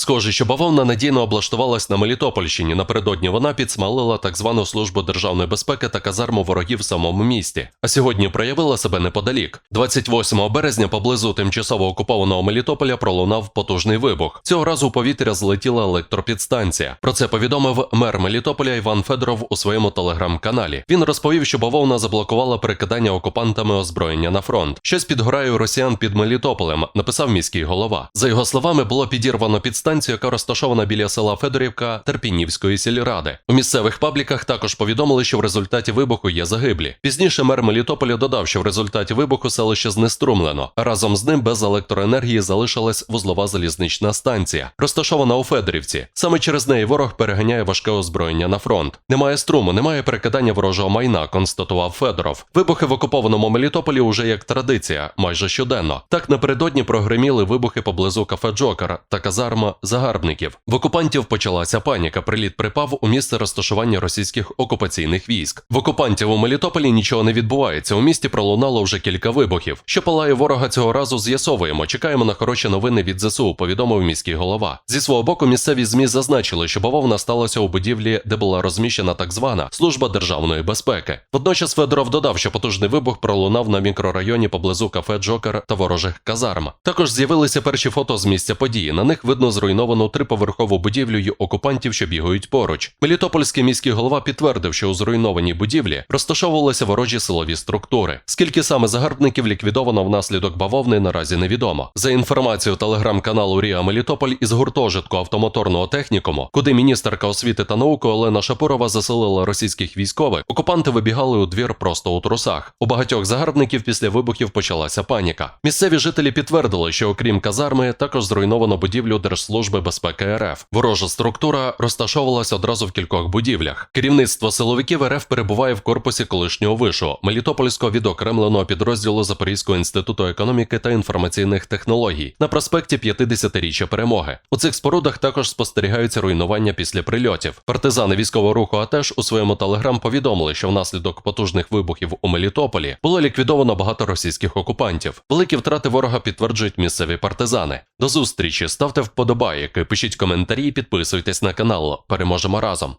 Схоже, що бавовна надійно облаштувалась на Мелітопольщині. Напередодні вона підсмалила так звану службу державної безпеки та казарму ворогів в самому місті. А сьогодні проявила себе неподалік. 28 березня поблизу тимчасово окупованого Мелітополя пролунав потужний вибух. Цього разу у повітря злетіла електропідстанція. Про це повідомив мер Мелітополя Іван Федоров у своєму телеграм-каналі. Він розповів, що бавовна заблокувала перекидання окупантами озброєння на фронт. Щось підгорає у росіян під Мелітополем, написав міський голова. За його словами, було підірвано підстанцію, яка розташована біля села Федорівка Терпінівської сільради. У місцевих пабліках також повідомили, що в результаті вибуху є загиблі. Пізніше мер Мелітополя додав, що в результаті вибуху селище знеструмлено, разом з ним без електроенергії залишилась вузлова залізнична станція, розташована у Федорівці. Саме через неї ворог переганяє важке озброєння на фронт. Немає струму, немає перекидання ворожого майна, констатував Федоров. Вибухи в окупованому Мелітополі уже як традиція, майже щоденно. Так напередодні прогреміли вибухи поблизу кафе Джокер та казарма загарбників. В окупантів почалася паніка. Приліт припав у місце розташування російських окупаційних військ. В окупантів у Мелітополі нічого не відбувається. У місті пролунало вже кілька вибухів. Що палає ворога цього разу, з'ясовуємо. Чекаємо на хороші новини від ЗСУ. Повідомив міський голова. Зі свого боку, місцеві змі зазначили, що бавовна сталася у будівлі, де була розміщена так звана служба державної безпеки. Водночас Федоров додав, що потужний вибух пролунав на мікрорайоні поблизу кафе Джокер та ворожих казарм. Також з'явилися перші фото з місця події. На них видно зруйновану триповерхову будівлю й окупантів, що бігають поруч. Мелітопольський міський голова підтвердив, що у зруйнованій будівлі розташовувалися ворожі силові структури. Скільки саме загарбників ліквідовано внаслідок бавовни, наразі невідомо. За інформацією телеграм-каналу Ріа Мелітополь із гуртожитку автомоторного технікуму, куди міністерка освіти та науки Олена Шапурова заселила російських військових, окупанти вибігали у двір просто у трусах. У багатьох загарбників після вибухів почалася паніка. Місцеві жителі підтвердили, що окрім казарми, також зруйновано будівлю Держслужби безпеки РФ. Ворожа структура розташовувалася одразу в кількох будівлях. Керівництво силовиків РФ перебуває в корпусі колишнього вишу Мелітопольського відокремленого підрозділу Запорізького інституту економіки та інформаційних технологій на проспекті 50-річчя перемоги. У цих спорудах також спостерігаються руйнування після прильотів. Партизани військового руху АТЕШ у своєму телеграм повідомили, що внаслідок потужних вибухів у Мелітополі було ліквідовано багато російських окупантів. Великі втрати ворога підтверджують місцеві партизани. До зустрічі ставте вподобайки, пишіть коментарі, і підписуйтесь на канал. Переможемо разом.